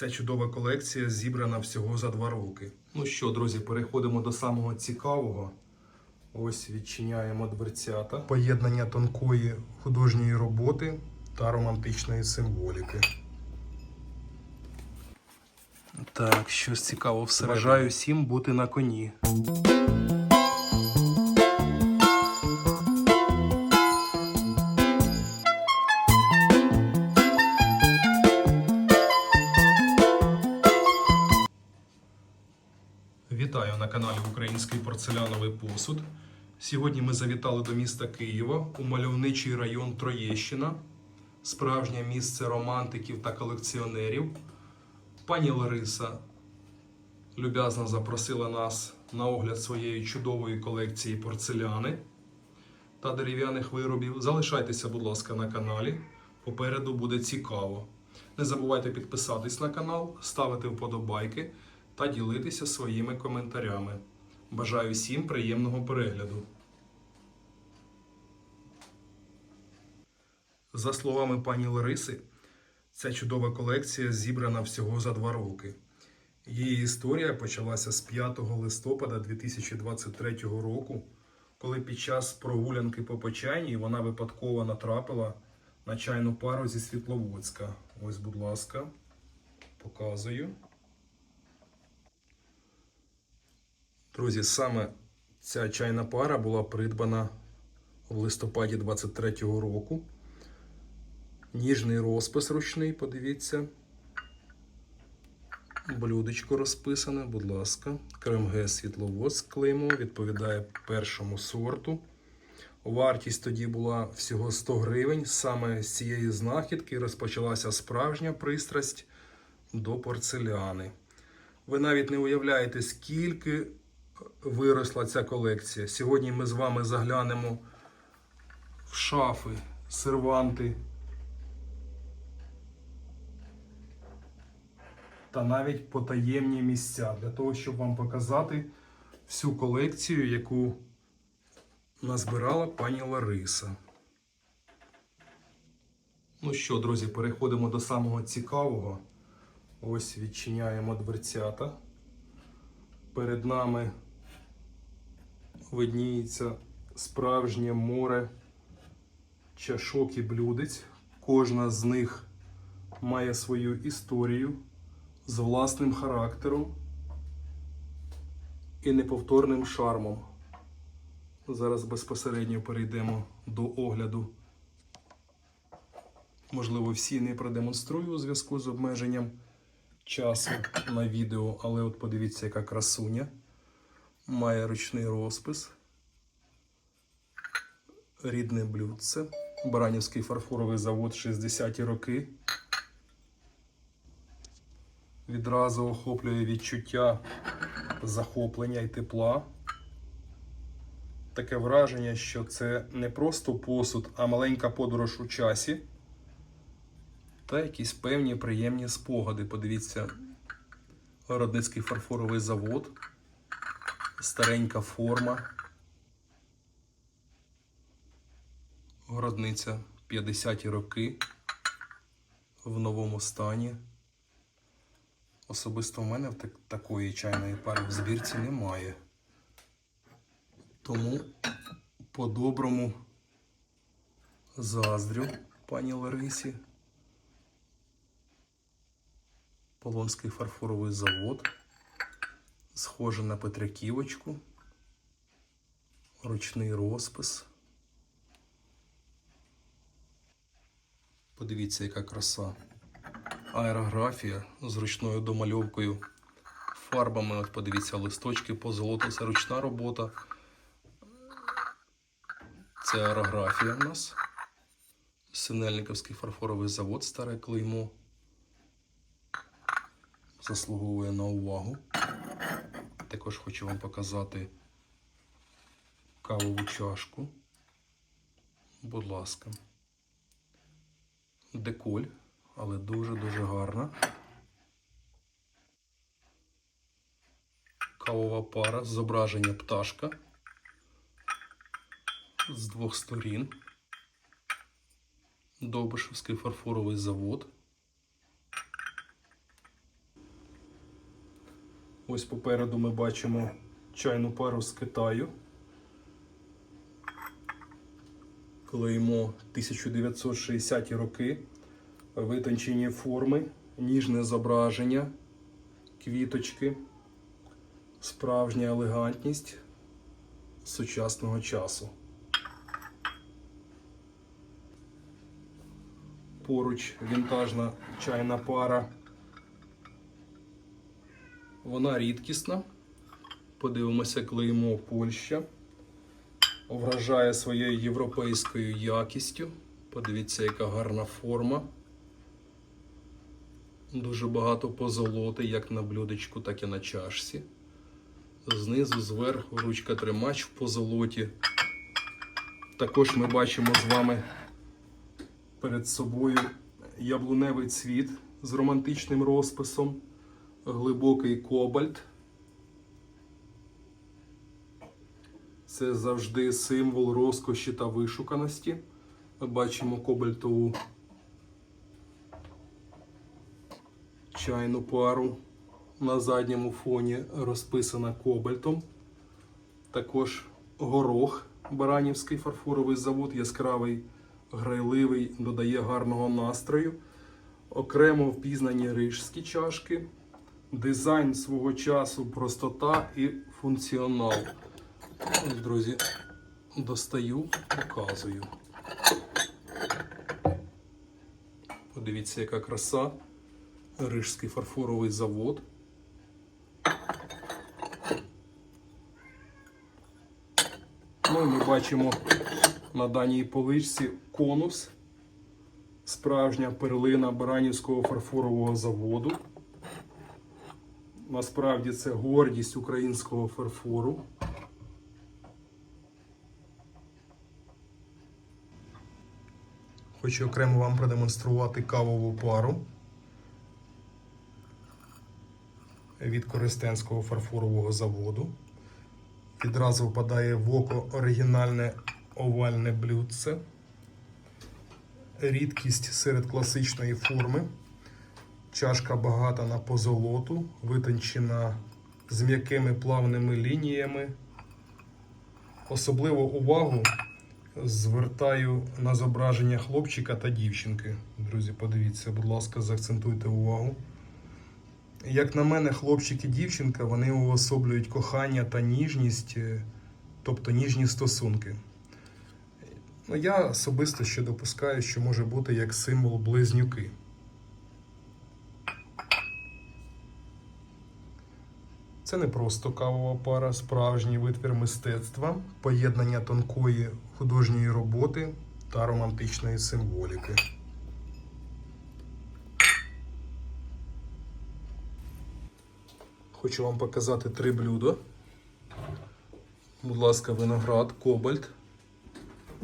Ця чудова колекція зібрана всього за два роки. Ну що, друзі, переходимо до самого цікавого. Ось відчиняємо дверцята. Поєднання тонкої художньої роботи та романтичної символіки. Так, щось цікаво все. Бажаю всім бути на коні. Каналі Український порцеляновий посуд. Сьогодні ми завітали до міста Києва у мальовничий район Троєщина, справжнє місце романтиків та колекціонерів. Пані Лариса люб'язно запросила нас на огляд своєї чудової колекції порцеляни та дерев'яних виробів. Залишайтеся, будь ласка, на каналі. Попереду буде цікаво. Не забувайте підписатись на канал, ставити вподобайки та ділитися своїми коментарями. Бажаю всім приємного перегляду. За словами пані Лариси, ця чудова колекція зібрана всього за два роки. Її історія почалася з 5 листопада 2023 року, коли під час прогулянки по Почайній вона випадково натрапила на чайну пару зі Світловодська. Ось, будь ласка, показую. Друзі, саме ця чайна пара була придбана в листопаді 23-го року. Ніжний розпис ручний, подивіться. Блюдечко розписане, будь ласка. Кремге світловодськ клеймо відповідає першому сорту. Вартість тоді була всього 100 гривень. Саме з цієї знахідки розпочалася справжня пристрасть до порцеляни. Ви навіть не уявляєте, скільки виросла ця колекція. Сьогодні ми з вами заглянемо в шафи, серванти та навіть потаємні місця для того, щоб вам показати всю колекцію, яку назбирала пані Лариса. Ну що, друзі, переходимо до самого цікавого. Ось відчиняємо дверцята. Перед нами видніється справжнє море чашок і блюдець. Кожна з них має свою історію з власним характером і неповторним шармом. Зараз безпосередньо перейдемо до огляду. Можливо, всі не продемонструю у зв'язку з обмеженням часу на відео, але от подивіться, яка красуня. Має ручний розпис. Рідне блюдце. Баранівський фарфоровий завод 60-ті роки. Відразу охоплює відчуття захоплення і тепла. Таке враження, що це не просто посуд, а маленька подорож у часі. Та якісь певні приємні спогади. Подивіться, Городницький фарфоровий завод, старенька форма. Городниця 50-ті роки в новому стані. Особисто в мене такої чайної пари в збірці немає. Тому по-доброму заздрю пані Ларисі. Полонський фарфоровий завод. Схоже на Петриківочку. Ручний розпис. Подивіться, яка краса. Аерографія з ручною домальовкою. Фарбами, от подивіться, листочки по золоту. Це ручна робота. Це аерографія в нас. Синельниковський фарфоровий завод, старе клеймо. Заслуговує на увагу. Також хочу вам показати кавову чашку. Будь ласка. Деколь, але дуже-дуже гарна. Кавова пара, зображення пташка з двох сторін. Довбишевський фарфоровий завод. Ось попереду ми бачимо чайну пару з Китаю. Клеймо 1960-ті роки, витончені форми, ніжне зображення, квіточки, справжня елегантність сучасного часу. Поруч вінтажна чайна пара. Вона рідкісна. Подивимося клеймо Польща. Вражає своєю європейською якістю. Подивіться, яка гарна форма. Дуже багато позолоти, як на блюдечку, так і на чашці. Знизу, зверху, ручка тримач в позолоті. Також ми бачимо з вами перед собою яблуневий цвіт з романтичним розписом, глибокий кобальт. Це завжди символ розкоші та вишуканості. Ми бачимо кобальтову чайну пару на задньому фоні розписана кобальтом. Також горох, Баранівський фарфоровий завод, яскравий, грайливий, додає гарного настрою. Окремо впізнані рижські чашки. Дизайн свого часу, простота і функціонал. Ось, друзі, достаю, показую. Подивіться, яка краса. Рижський фарфоровий завод. Ну і ми бачимо на даній поличці конус. Справжня перлина Баранівського фарфорового заводу. Насправді це гордість українського фарфору. Хочу окремо вам продемонструвати кавову пару від Користенського фарфорового заводу. Відразу впадає в око оригінальне овальне блюдце. Рідкість серед класичної форми. Чашка багата на позолоту, витончена з м'якими плавними лініями. Особливу увагу звертаю на зображення хлопчика та дівчинки. Друзі, подивіться, будь ласка, заакцентуйте увагу. Як на мене, хлопчик і дівчинка вони уособлюють кохання та ніжність, е, тобто ніжні стосунки. Ну, я особисто ще допускаю, що може бути як символ близнюки. Це не просто кавова пара, справжній витвір мистецтва, поєднання тонкої художньої роботи та романтичної символіки. Хочу вам показати три блюда. Будь ласка, виноград, кобальт,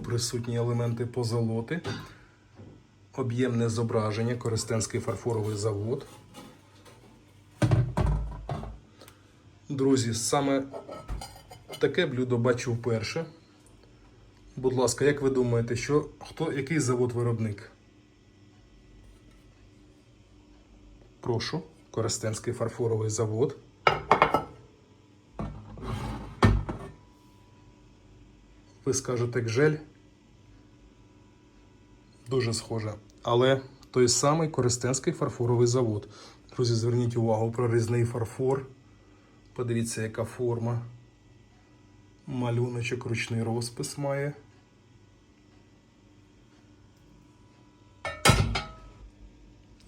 присутні елементи позолоти, об'ємне зображення, Користенський фарфоровий завод. Друзі, саме таке блюдо бачу вперше. Будь ласка, як ви думаєте, що, хто, який завод-виробник? Прошу, Коростенський фарфоровий завод. Ви скажете гжель. Дуже схоже. Але той самий Коростенський фарфоровий завод. Друзі, зверніть увагу прорізний фарфор. Подивіться, яка форма. Малюночок, ручний розпис має.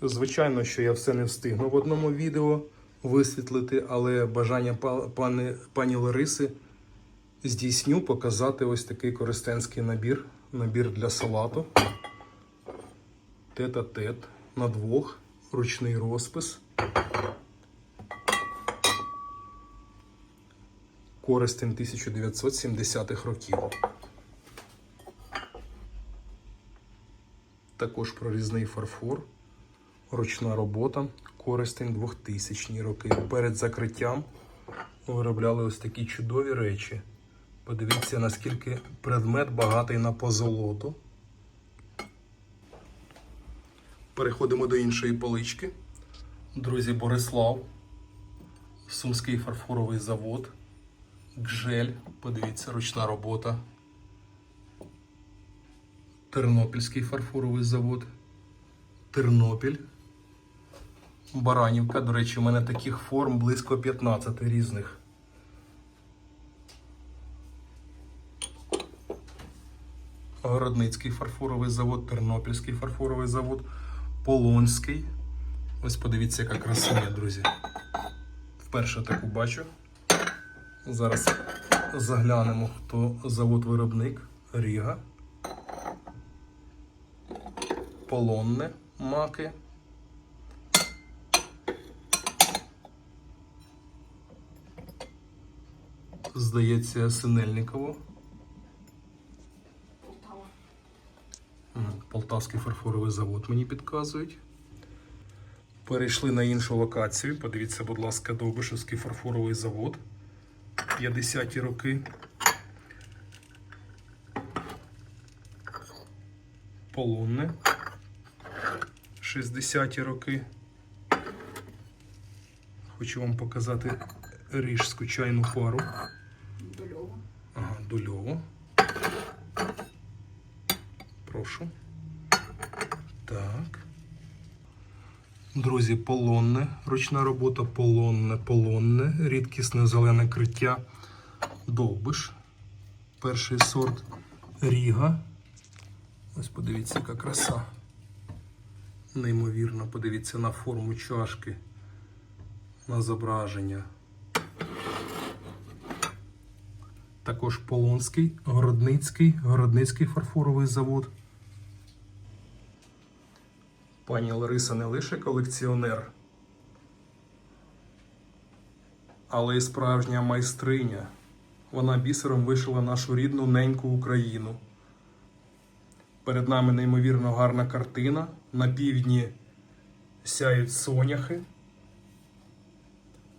Звичайно, що я все не встигну в одному відео висвітлити, але бажання пани, пані Лариси здійсню показати ось такий користенський набір. Набір для салату. Тет-а-тет на двох, ручний розпис. Користень 1970-х років. Також прорізний фарфор, ручна робота, користень 2000 роки. Перед закриттям виробляли ось такі чудові речі. Подивіться, наскільки предмет багатий на позолоту. Переходимо до іншої полички. Друзі, Борислав. Сумський фарфоровий завод. Гжель, подивіться, ручна робота. Тернопільський фарфоровий завод. Тернопіль. Баранівка. До речі, у мене таких форм близько 15 різних. Городницький фарфоровий завод, Тернопільський фарфоровий завод, Полонський. Ось подивіться, яка красуня, друзі. Вперше таку бачу. Зараз заглянемо, хто завод-виробник. Ріга. Полонне маки. Здається, Синельниково. Полтавський фарфоровий завод мені підказують. Перейшли на іншу локацію. Подивіться, будь ласка, Довбишевський фарфоровий завод. 50-ті роки. Полонне. 60-ті роки. Хочу вам показати ріжську чайну пару. Дольова. Ага, дульово. Прошу. Так. Друзі, полонне. Ручна робота полонне, полонне. Рідкісне зелене криття. Довбиш. Перший сорт Ріга. Ось подивіться, яка краса. Неймовірно, подивіться на форму чашки, на зображення. Також Полонський, Городницький, Городницький фарфоровий завод. Пані Лариса не лише колекціонер, але й справжня майстриня. Вона бісером вишила нашу рідну неньку Україну. Перед нами неймовірно гарна картина. На півдні сяють соняхи.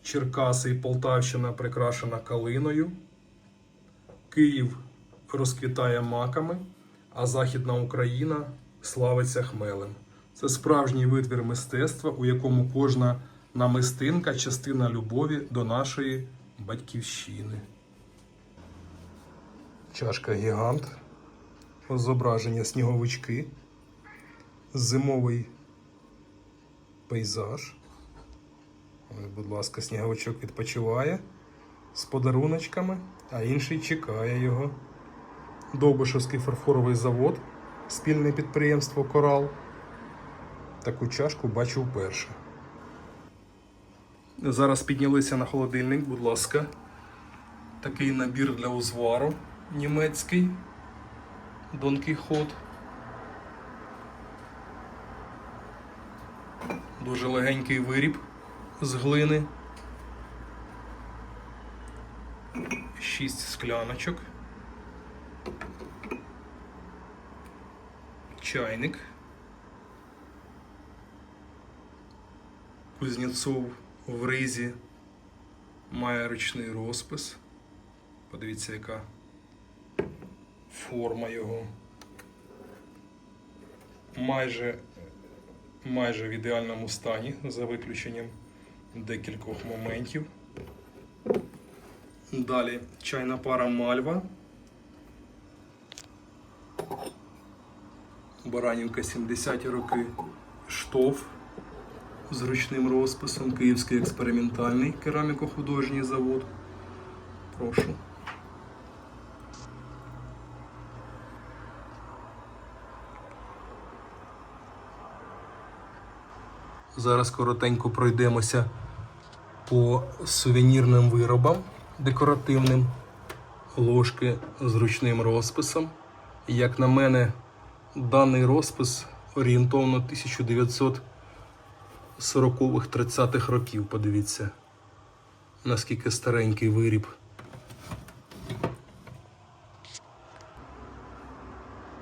Черкаси і Полтавщина прикрашена калиною. Київ розквітає маками, а Західна Україна славиться хмелем. Це справжній витвір мистецтва, у якому кожна намистинка частина любові до нашої батьківщини. Чашка гігант. Зображення сніговички. Зимовий пейзаж. Будь ласка, сніговичок відпочиває з подаруночками, а інший чекає його. Довбишевський фарфоровий завод, спільне підприємство Корал. Таку чашку бачу вперше. Зараз піднялися на холодильник, будь ласка. Такий набір для узвару німецький. Дон Кіхот. Дуже легенький виріб з глини. Шість скляночок. Чайник. Кузнєцов в ризі має ручний розпис. Подивіться, яка форма його. Майже, майже в ідеальному стані, за виключенням декількох моментів. Далі чайна пара Мальва. Баранівка 70-ті роки. Штоф з ручним розписом. Київський експериментальний кераміко-художній завод. Прошу. Зараз коротенько пройдемося по сувенірним виробам декоративним. Ложки з ручним розписом. Як на мене, даний розпис орієнтовно 1940-х 30-х років. Подивіться, наскільки старенький виріб.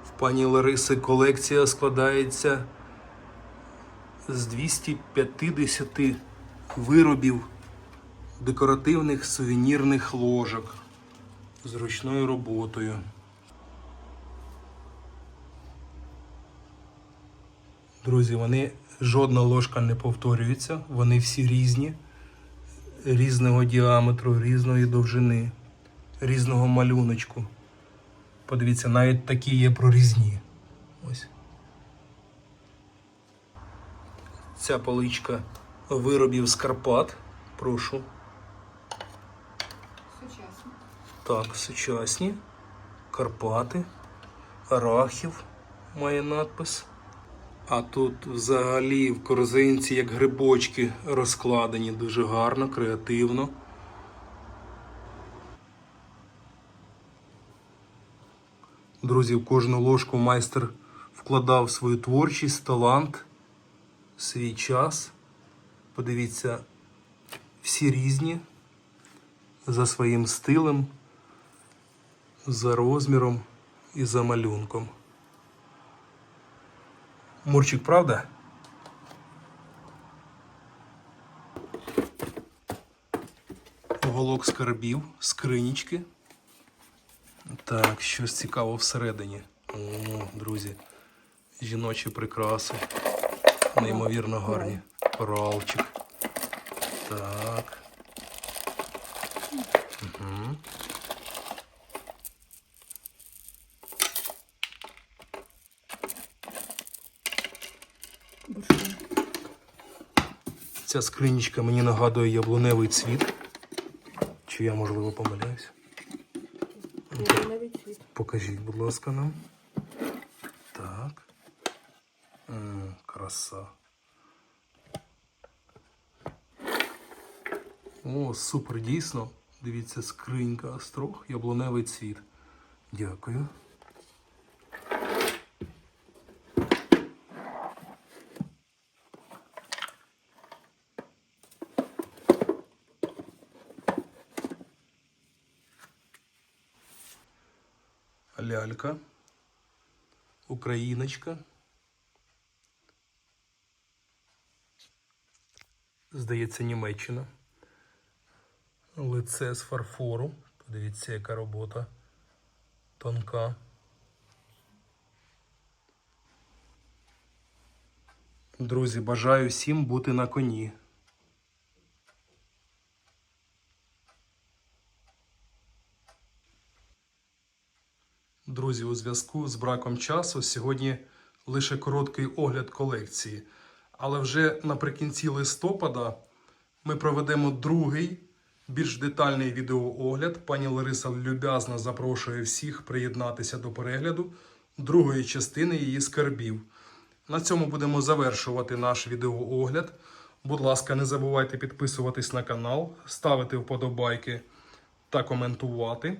В пані Лариси колекція складається з 250 виробів декоративних сувенірних ложок з ручною роботою. Друзі, вони жодна ложка не повторюється, вони всі різні, різного діаметру, різної довжини, різного малюночку. Подивіться, навіть такі є прорізні. Ось. Ця поличка виробів з Карпат. Прошу. Сучасно. Так, сучасні. Карпати. Рахів має надпис. А тут взагалі в корзинці як грибочки розкладені дуже гарно, креативно. Друзі, в кожну ложку майстер вкладав свою творчість, талант, свій час. Подивіться, всі різні за своїм стилем, за розміром і за малюнком. Мурчик, правда? Уголок скарбів, скринічки. Так, щось цікаво всередині. О, друзі, жіночі прикраси. Неймовірно гарні. Коралчик. Так. Угу. Ця скринічка мені нагадує яблуневий цвіт. Чи я, можливо, помиляюсь? Покажіть, будь ласка, нам. Так. М, краса. О, супер, дійсно. Дивіться, скринька острог, яблуневий цвіт. Дякую. Україночка. Здається, Німеччина. Лице з фарфору. Подивіться, яка робота. Тонка. Друзі, бажаю всім бути на коні. Друзі, у зв'язку з браком часу сьогодні лише короткий огляд колекції. Але вже наприкінці листопада ми проведемо другий, більш детальний відеоогляд. Пані Лариса люб'язно запрошує всіх приєднатися до перегляду другої частини її скарбів. На цьому будемо завершувати наш відеоогляд. Будь ласка, не забувайте підписуватись на канал, ставити вподобайки та коментувати.